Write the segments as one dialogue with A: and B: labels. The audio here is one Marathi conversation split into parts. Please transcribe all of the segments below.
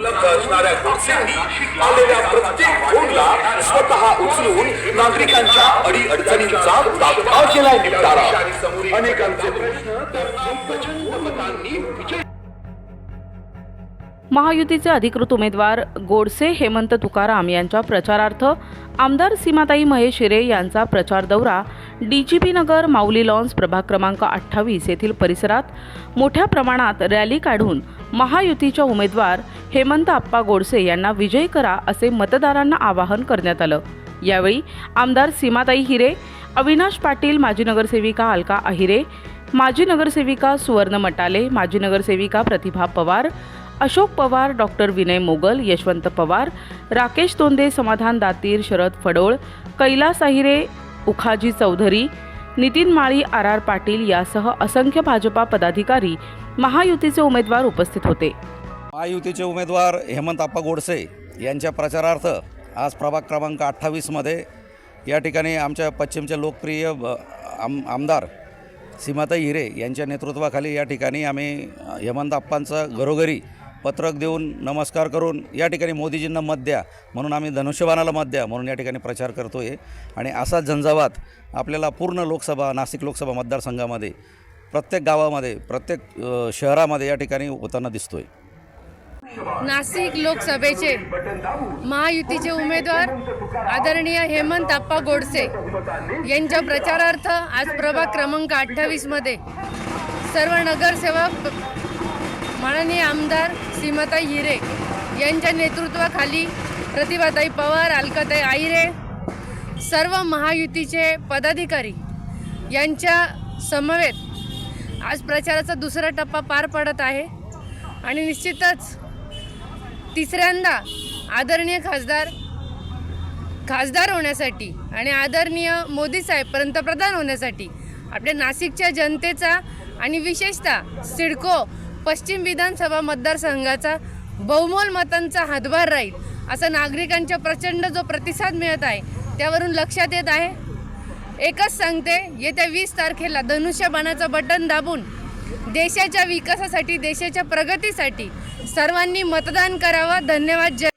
A: उपलब्ध असणाऱ्या गोष्टींनी आलेल्या प्रत्येक फोनला स्वतः उचलून नागरिकांच्या अडी अडचणींचा तात्काळ केलाय निपटारा अनेकांचे प्रश्न प्रचंड मतांनी विजय
B: महायुतीचे अधिकृत उमेदवार गोडसे हेमंत तुकाराम यांच्या प्रचारार्थ आमदार सीमाताई महेश हिरे यांचा प्रचार दौरा D G P Nagar Mauli lawns प्रभाग क्रमांक अठ्ठावीस येथील परिसरात मोठ्या प्रमाणात रॅली काढून महायुतीच्या उमेदवार हेमंत आप्पा गोडसे यांना विजयी करा असे मतदारांना आवाहन करण्यात आलं. यावेळी आमदार सीमाताई हिरे अविनाश पाटील माजी नगरसेविका अलका अहिरे माजी नगरसेविका सुवर्ण मटाले माजी नगरसेविका Pratibha Pawar Ashok Pawar doctor Vinay Mogal Yashwant Pawar Rakesh Tonde Samadhan Datir Sharad Phadol Kailas Ahire Ukhaji Chaudhari Nitin Mali R R Patil यासह असंख्य भाजपा पदाधिकारी महायुतीचे उमेदवार उपस्थित होते.
C: महायुतीचे उमेदवार हेमंतप्पा गोडसे यांच्या प्रचारार्थ आज प्रभाग क्रमांक अठ्ठावीसमध्ये या ठिकाणी आमच्या पश्चिमचे लोकप्रिय ब- आम आमदार सीमाताई हिरे यांच्या नेतृत्वाखाली या ठिकाणी आम्ही हेमंत हेमंतप्पांचं घरोघरी पत्रक देऊन नमस्कार करून या ठिकाणी मोदीजींना मत द्या. म्हणून आम्ही धनुष्यबाणाला मत द्या म्हणून या ठिकाणी प्रचार करतो आहे आणि असाच झंझावात आपल्याला पूर्ण लोकसभा नाशिक लोकसभा मतदारसंघामध्ये प्रत्येक गावामध्ये प्रत्येक शहरामध्ये या ठिकाणी होताना दिसतो आहे
D: नाशिक लोकसभेचे महायुतीचे उमेदवार आदरणीय हेमंत आप्पा गोडसे यांच्या प्रचारार्थ आज प्रभाग क्रमांक अठ्ठावीसमध्ये सर्व नगरसेवक माननीय आमदार सीमाताई हिरे यांच्या नेतृत्वाखाली प्रतिभाताई पवार अलकाताई आहिरे सर्व महायुतीचे पदाधिकारी यांच्या समवेत आज प्रचाराचा दुसरा टप्पा पार पडत आहे. आणि निश्चितच तिसऱ्यांदा आदरणीय खासदार खासदार होण्यासाठी आणि आदरणीय मोदी साहेब पंतप्रधान होण्यासाठी आपल्या नाशिकच्या जनतेचा आणि विशेषतः सिडको पश्चिम विधानसभा मतदारसंघाचा बहुमोल मतांचा हातभार राहील असा नागरिकांच्या प्रचंड जो प्रतिसाद मिळत आहे त्यावरून लक्षात येत आहे. एकच सांगते येत्या वीस तारखेला धनुष्यबाणाचं बटन दाबून देशाच्या विकासासाठी देशाच्या प्रगतीसाठी सर्वांनी मतदान करावं. धन्यवाद. जय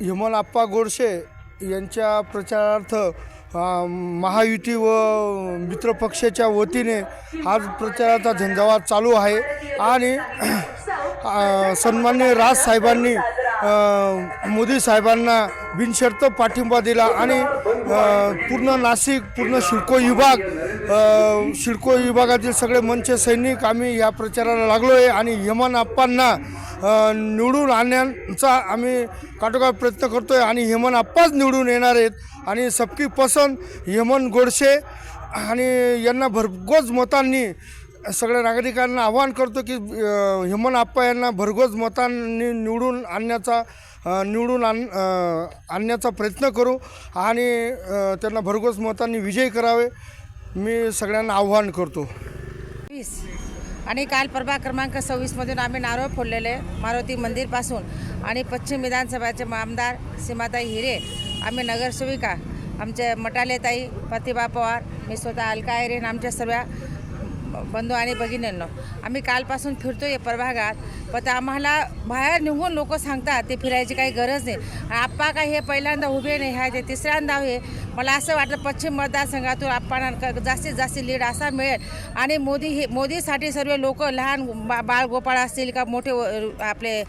E: हेमल आप्पा गोडसे यांच्या प्रचारार्थ महायुती व मित्रपक्षाच्या वतीने आज प्रचाराचा झंझावात चालू आहे. आणि सन्मान्य राजसाहेबांनी राज साहेबांनी मोदी साहेबांना बिनशर्त पाठिंबा दिला आणि पूर्ण नाशिक पूर्ण शिडको विभाग अ, शिडको विभागातील सगळे मंच सैनिक आम्ही या प्रचाराला लागलो आहे आणि हेमन आप्पांना निवडून आणण्याचा आम्ही काटोकाट प्रयत्न करतो आहे आणि हेमन आप्पाच निवडून येणार आहेत. आणि सबकी पसंत हेमन गोडसे आणि यांना भरघोस मतांनी सगळ्या नागरिकांना आवाहन करतो की हेमन आप्पा यांना भरघोस मतांनी निवडून आणण्याचा निवडून आण आणण्याचा प्रयत्न करू आणि त्यांना भरघोस मतांनी विजयी करावे. मी सगळ्यांना आव्हान करतो.
F: वीस. आणि काल प्रभाग क्रमांक सव्वीसमधून आम्ही नारळ फोडलेले मारुती मंदिरपासून. आणि पश्चिम विधानसभाचे आमदार सीमाताई हिरे आम्ही नगरसेविका आमचे मटालेताई प्रतिभा पवार मी स्वतः अलका हिरे आमच्या सर्व बंधू आणि भगिनींनो आम्ही कालपासून फिरतो आहे प्रभागात. पण तर आम्हाला बाहेर निघून लोक सांगतात ते फिरायची काही गरज नाही. आणि आप्पा काय हे पहिल्यांदा उभे नाही आहे ते तिसऱ्यांदा हे मला असं वाटलं पश्चिम मतदारसंघातून आप्पांना जास्तीत जास्त लीड असा मिळेल. आणि मोदी हे मोदीसाठी सर्व लोक लहान बा बाळ गोपाळ असतील का मोठे व- आपले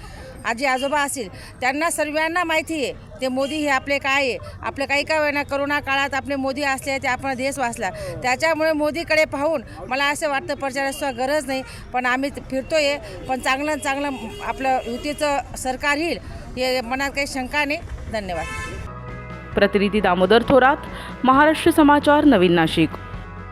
F: आजी आजोबा असतील त्यांना सर्वांना माहिती आहे ते मोदी हे आपले काय आहे? आपलं काही का वेळा करोना काळात आपले मोदी असले ते आपण देश वाचला. त्याच्यामुळे मोदीकडे पाहून मला असं वाटतं प्रचाराची गरज नाही. पण आम्ही फिरतोय पण चांगलं चांगलं आपलं युतीचं सरकार येईल हे मनात काही शंका नाही. धन्यवाद.
B: प्रतिनिधी दामोदर थोरात महाराष्ट्र समाचार नवीन नाशिक.